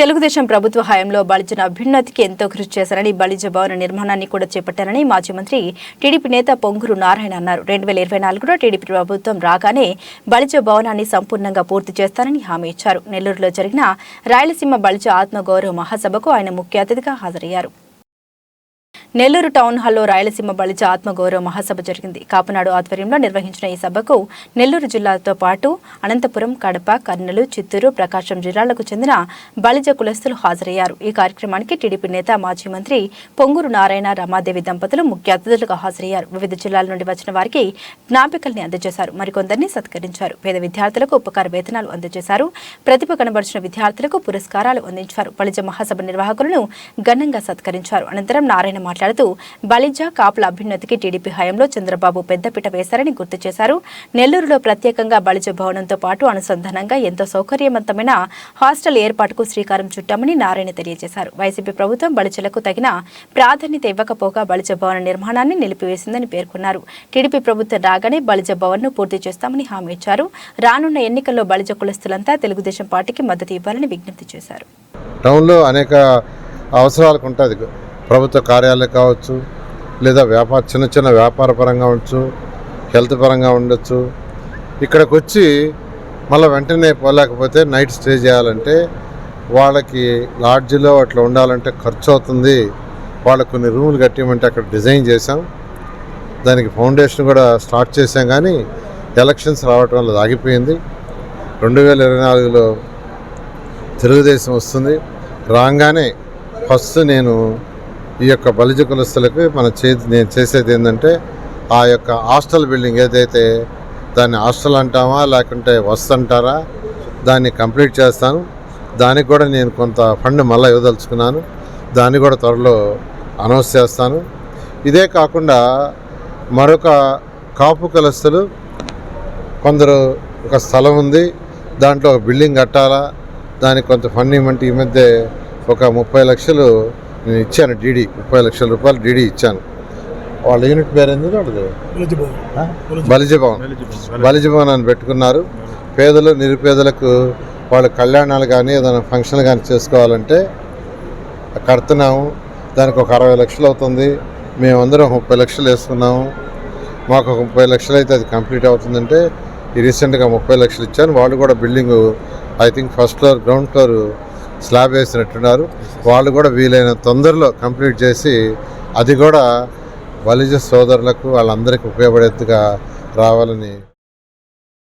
తెలుగుదేశం ప్రభుత్వ హయాంలో బలిజన అభ్యున్నతికి ఎంతో కృషి చేశారని బలిజ భవన నిర్మాణాన్ని కూడా చేపట్టారని మాజీ మంత్రి టీడీపీ నేత పొంగురు నారాయణ అన్నారు. రెండు వేల ఇరవై నాలుగులో టీడీపీ ప్రభుత్వం రాగానే బలిజ భవనాన్ని సంపూర్ణంగా పూర్తి చేస్తారని హామీ ఇచ్చారు. నెల్లూరులో జరిగిన రాయలసీమ బలిజ ఆత్మగౌరవ మహాసభకు ఆయన ముఖ్య అతిథిగా హాజరయ్యారు. నెల్లూరు టౌన్ హాల్లో రాయలసీమ బలిజ ఆత్మగౌరవ మహాసభ జరిగింది. కాపునాడు ఆధ్వర్యంలో నిర్వహించిన ఈ సభకు నెల్లూరు జిల్లాతో పాటు అనంతపురం కడప కర్నూలు చిత్తూరు ప్రకాశం జిల్లాలకు చెందిన బలిజ కులస్తులు హాజరయ్యారు. ఈ కార్యక్రమానికి టీడీపీ నేత మాజీ మంత్రి పొంగూరు నారాయణ రమాదేవి దంపతులు ముఖ్య అతిథులుగా హాజరయ్యారు. వివిధ జిల్లాల నుండి వచ్చిన వారికి జ్ఞాపికల్ని అందజేశారు. మరికొందరిని సత్కరించారు. పేద విద్యార్థులకు ఉపకార వేతనాలు అందజేశారు. ప్రతిభ కనబరిచిన విద్యార్థులకు పురస్కారాలు అందించారు. బలిజ మహాసభ నిర్వాహకులను ఘనంగా సత్కరించారు. అనంతరం నారాయణ మాట్లాడుతూ బలిజ కాపుల అభ్యున్నతికి టీడీపీ హయాంలో చంద్రబాబు పెద్దపీట వేశారని గుర్తు చేశారు. నెల్లూరులో ప్రత్యేకంగా బలిజ భవనంతో పాటు అనుసంధానంగా ఎంతో సౌకర్యవంతమైన హాస్టల్ ఏర్పాటుకు శ్రీకారం చుట్టామని నారాయణ తెలియజేశారు. వైసీపీ ప్రభుత్వం బలిజలకు తగిన ప్రాధాన్యత ఇవ్వకపోగా బలిజ భవన నిర్మాణాన్ని నిలిపివేసిందని పేర్కొన్నారు. టీడీపీ ప్రభుత్వం రాగానే బలిజ భవన్ను పూర్తి చేస్తామని హామీ ఇచ్చారు. రానున్న ఎన్నికల్లో బలిజ కులస్తులంతా తెలుగుదేశం పార్టీకి మద్దతు ఇవ్వాలని విజ్ఞప్తి చేశారు. టౌన్లో అనేక అవసరాలకు ఉంటుంది. ప్రభుత్వ కార్యాలయం కావచ్చు లేదా వ్యాపార చిన్న చిన్న వ్యాపార పరంగా ఉండొచ్చు హెల్త్ పరంగా ఉండొచ్చు. ఇక్కడికి వచ్చి మళ్ళీ వెంటనే పోలేకపోతే నైట్ స్టే చేయాలంటే వాళ్ళకి లాడ్జిలో అట్లా ఉండాలంటే ఖర్చు అవుతుంది వాళ్ళకు కొన్ని రూములు కట్టేయమంటే అక్కడ డిజైన్ చేసాం దానికి ఫౌండేషన్ కూడా స్టార్ట్ చేసాం కానీ ఎలక్షన్స్ రావటం వల్ల ఆగిపోయింది. రెండు వేల ఇరవై నాలుగులో తెలుగుదేశం వస్తుంది. రాగానే ఫస్ట్ నేను ఈ యొక్క బలిజ కులస్తులకు మన చే నేను చేసేది ఏంటంటే ఆ యొక్క హాస్టల్ బిల్డింగ్ ఏదైతే దాన్ని హాస్టల్ అంటామా లేకుంటే వస్తు అంటారా దాన్ని కంప్లీట్ చేస్తాను. దానికి కూడా నేను కొంత ఫండ్ మళ్ళీ ఇవ్వదలుచుకున్నాను. దాన్ని కూడా త్వరలో అనౌన్స్ చేస్తాను. ఇదే కాకుండా మరొక కాపు కులస్తులు కొందరు ఒక స్థలం ఉంది దాంట్లో ఒక బిల్డింగ్ కట్టాలా దానికి కొంత ఫండ్ ఇవ్వమంటే ఈ మధ్య ఒక ముప్పై లక్షలు నేను ఇచ్చాను డీడీ ముప్పై లక్షల రూపాయలు డీడీ ఇచ్చాను. వాళ్ళ యూనిట్ పేరు ఎందుకు వాళ్ళది? ఆ? బలిజ భవన్ బలిజ భవన్ అని పెట్టుకున్నారు. పేదలు నిరుపేదలకు వాళ్ళ కళ్యాణాలు కానీ ఏదైనా ఫంక్షన్లు కానీ చేసుకోవాలంటే కడుతున్నాము. దానికి ఒక అరవై లక్షలు అవుతుంది. మేమందరం ముప్పై లక్షలు వేసుకున్నాము. మాకు ఒక ముప్పై లక్షలు అయితే అది కంప్లీట్ అవుతుందంటే ఈ రీసెంట్గా ముప్పై లక్షలు ఇచ్చాను వాళ్ళు కూడా building I think first floor ground floor slab వేసినట్టున్నారు. వాళ్ళు కూడా వీలైన తొందరలో కంప్లీట్ చేసి అది కూడా బలిజ సోదరులకు వాళ్ళందరికీ ఉపయోగపడేట్టుగా రావాలని